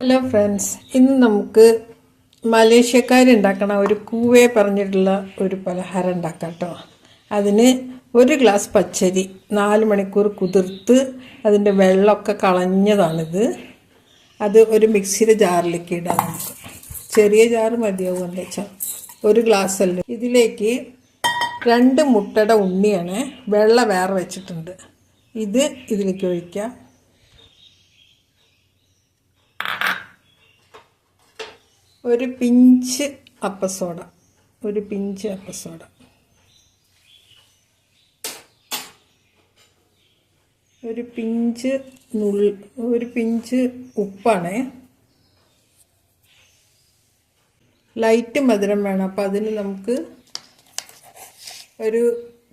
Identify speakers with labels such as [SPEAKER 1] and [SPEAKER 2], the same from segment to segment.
[SPEAKER 1] Hello friends ഇന്ന് നമുക്ക് മലേഷ്യക്കാരുണ്ടാക്കണ ഒരു കൂവേ പറഞ്ഞിട്ടുള്ള ഒരു പലഹാരം ഉണ്ടാക്കാം കേട്ടോ അതിന് ഒരു ഗ്ലാസ് പച്ചരി നാല് മണിക്കൂർ കുതിർത്ത് അതിന്റെ വെള്ളമൊക്കെ കളഞ്ഞതാണിത്. അത് ഒരു മിക്സിയുടെ ജാറിലേക്ക് ഇടാം നമുക്ക്. ചെറിയ ജാറ് മതിയാവും എന്താ വെച്ചാൽ ഒരു ഗ്ലാസ് അല്ലേ? ഇതിലേക്ക് രണ്ട് മുട്ടയുടെ ഉണ്ണിയാണ് വെള്ളം വേറെ വെച്ചിട്ടുണ്ട്. ഇത് ഇതിലേക്ക് ഒഴിക്കാം. ഒരു പിഞ്ച് അപ്പസോഡ. ഒരു പിഞ്ച് അപ്പസോഡ. ഒരു പിഞ്ച് നുള്ളി ഒരു പിഞ്ച് ഉപ്പാണ്. ലൈറ്റ് മധുരം വേണം. അപ്പോൾ അതിന് നമുക്ക് ഒരു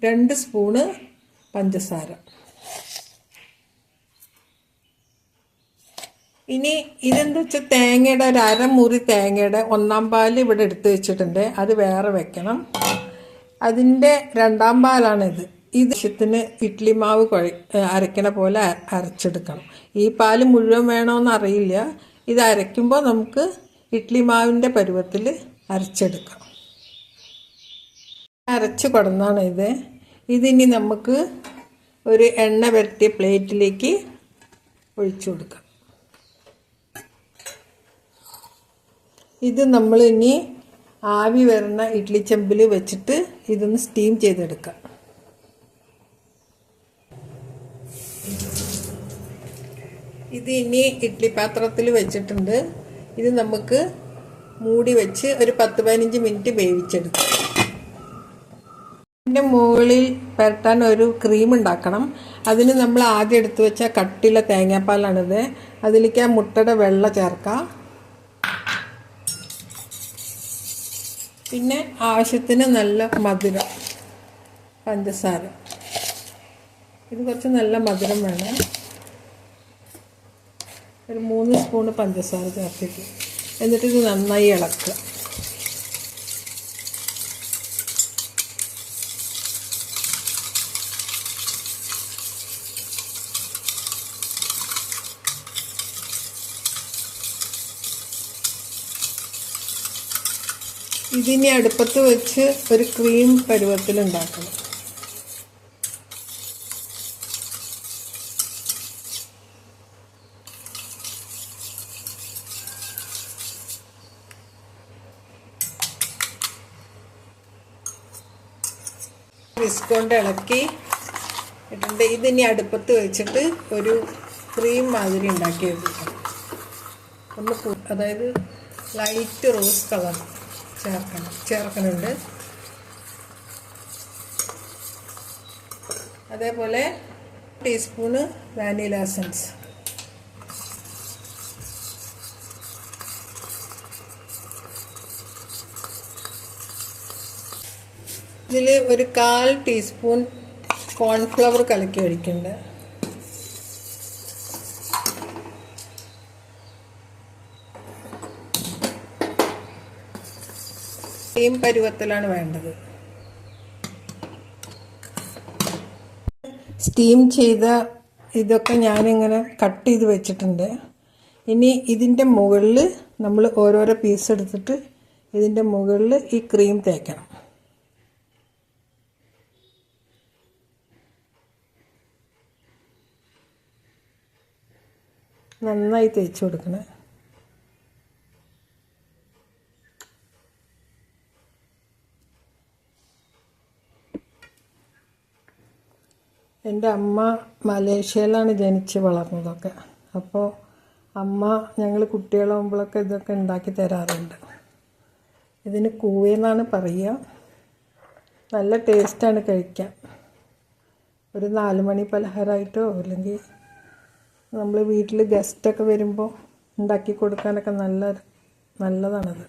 [SPEAKER 1] രണ്ട് സ്പൂണ് പഞ്ചസാര. ഇനി ഇതെന്താ വെച്ചാൽ തേങ്ങയുടെ ഒരു അരമുറി തേങ്ങയുടെ ഒന്നാം പാൽ ഇവിടെ എടുത്ത് വെച്ചിട്ടുണ്ട്. അത് വേറെ വെക്കണം. അതിന്റെ രണ്ടാം പാലാണിത്. ഇത് ആവശ്യത്തിന് ഇഡ്ലി മാവ് കുഴ അരയ്ക്കണ പോലെ അരച്ചെടുക്കണം. ഈ പാൽ മുഴുവൻ വേണമെന്ന് അറിയില്ല. ഇത് അരയ്ക്കുമ്പോൾ നമുക്ക് ഇഡ്ലി മാവിന്റെ പരുവത്തിൽ അരച്ചെടുക്കണം അരച്ച് കൊടുന്നാണ് ഇത്. ഇതിനി നമുക്ക് ഒരു എണ്ണ വരട്ടിയ പ്ലേറ്റിലേക്ക് ഒഴിച്ചു കൊടുക്കാം. ഇത് നമ്മൾ ഇനി ആവി വരുന്ന ഇഡ്ലി ചെമ്പിൽ വെച്ചിട്ട് ഇതൊന്ന് സ്റ്റീം ചെയ്തെടുക്കാം. ഇത് ഇനി ഇഡ്ലി പാത്രത്തിൽ വെച്ചിട്ടുണ്ട്. ഇത് നമുക്ക് മൂടി വെച്ച് ഒരു പത്ത് പതിനഞ്ച് മിനിറ്റ് വേവിച്ചെടുക്കാം. ഇതിന്റെ മുകളിൽ പരട്ടാൻ ഒരു ക്രീം ഉണ്ടാക്കണം. അതിന് നമ്മൾ ആദ്യം എടുത്തു വെച്ച കട്ടിയുള്ള തേങ്ങാപ്പാലാണിത്. അതിലേക്ക് ആ മുട്ടയുടെ വെള്ള ചേർക്കാം. പിന്നെ ആവശ്യത്തിന് നല്ല മധുരം പഞ്ചസാര. ഇത് കുറച്ച് നല്ല മധുരം വേണം. ഒരു മൂന്ന് സ്പൂണ് പഞ്ചസാര ചേർത്തിട്ട്. എന്നിട്ട് ഇത് നന്നായി ഇളക്കുക. ഇതിനി അടുപ്പത്ത് വെച്ച് ഒരു ക്രീം പരുവത്തിൽ ഉണ്ടാക്കണം കൊണ്ട് ഇളക്കി ഇട്ടിട്ട് ഇതിനി അടുപ്പത്ത് വെച്ചിട്ട് ഒരു ക്രീം മാതിരി ഉണ്ടാക്കി എടുക്കണം ഒന്ന് അതായത് ലൈറ്റ് റോസ് കളർ. ചേർക്കണം. ചേർക്കുന്നുണ്ട് അതേപോലെ ടീസ്പൂണ് വാനില എസൻസ്. ഇതിൽ ഒരു കാൽ ടീസ്പൂൺ കോൺഫ്ലവർ കലക്കി ഒഴിക്കുന്നുണ്ട്. സെയിം പരുവത്തിലാണ് വേണ്ടത്. സ്റ്റീം ചെയ്ത ഇതൊക്കെ ഞാനിങ്ങനെ കട്ട് ചെയ്ത് വെച്ചിട്ടുണ്ട്. ഇനി ഇതിന്റെ മുകളിൽ നമ്മൾ ഓരോരോ പീസ് എടുത്തിട്ട് ഇതിന്റെ മുകളിൽ ഈ ക്രീം തേക്കണം. നന്നായി തേച്ച് കൊടുക്കണേ. എന്റെ അമ്മ മലേഷ്യയിലാണ് ജനിച്ച് വളർന്നതൊക്കെ. അപ്പോൾ അമ്മ ഞങ്ങൾ കുട്ടികളാകുമ്പോഴൊക്കെ ഇതൊക്കെ ഉണ്ടാക്കി തരാറുണ്ട്. ഇതിന് കൂവെന്നാണ് പറയുക. നല്ല ടേസ്റ്റാണ് കഴിക്കാൻ. ഒരു നാല് മണി പലഹാരമായിട്ടോ അല്ലെങ്കിൽ നമ്മൾ വീട്ടിൽ ഗസ്റ്റൊക്കെ വരുമ്പോൾ ഉണ്ടാക്കി കൊടുക്കാനൊക്കെ നല്ല നല്ലതാണത്.